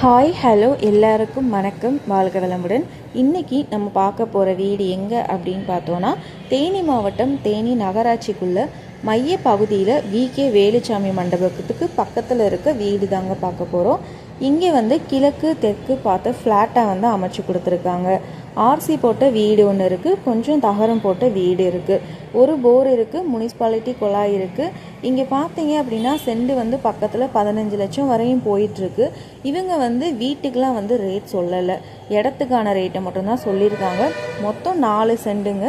Hi hello எல்லாருக்கும் வணக்கம். வாழ்க வளமுடன். இன்றைக்கி நம்ம பார்க்க போகிற வீடு எங்கே அப்படின்னு பார்த்தோன்னா தேனி மாவட்டம் தேனி நகராட்சிக்குள்ள மைய பகுதியில் விகே வேலுச்சாமி மண்டபத்துக்கு பக்கத்தில் இருக்க வீடு தாங்க பார்க்க போகிறோம் இங்கே வந்து கிழக்கு தெற்கு பார்த்து ஃப்ளாட்டாக வந்து அமைச்சு கொடுத்துருக்காங்க. ஆர்சி போட்ட வீடு ஒன்று இருக்குது கொஞ்சம் தகரம் போட்ட வீடு இருக்குது ஒரு போர் இருக்குது முனிசிபாலிட்டி குழாய் இருக்குது இங்கே பார்த்தீங்க அப்படின்னா செண்டு வந்து பக்கத்தில் பதினஞ்சு லட்சம் வரையும் போயிட்டுருக்கு இவங்க வந்து வீட்டுக்கெலாம் வந்து ரேட் சொல்லலை. இடத்துக்கான ரேட்டை மட்டும்தான் சொல்லியிருக்காங்க. மொத்தம் நாலு செண்டுங்க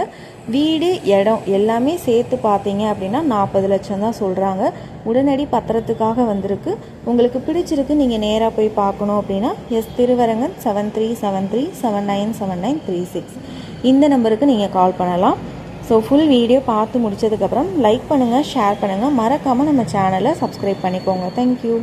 வீடு இடம் எல்லாமே சேர்த்து பார்த்தீங்க அப்படின்னா நாற்பது லட்சம் தான் சொல்கிறாங்க உடனடி பத்திரத்துக்காக வந்திருக்கு. உங்களுக்கு பிடிச்சிருக்கு நீங்கள் நேராக போய் பார்க்கணும் அப்படின்னா S Thiruvarangan seven three seven three seven nine seven nine three six இந்த நம்பருக்கு நீங்கள் கால் பண்ணலாம். ஸோ ஃபுல் வீடியோ பார்த்து முடிச்சதுக்கப்புறம் லைக் பண்ணுங்கள் ஷேர் பண்ணுங்கள் மறக்காமல் நம்ம சேனலை சப்ஸ்கிரைப் பண்ணிக்கோங்க. தேங்க்யூ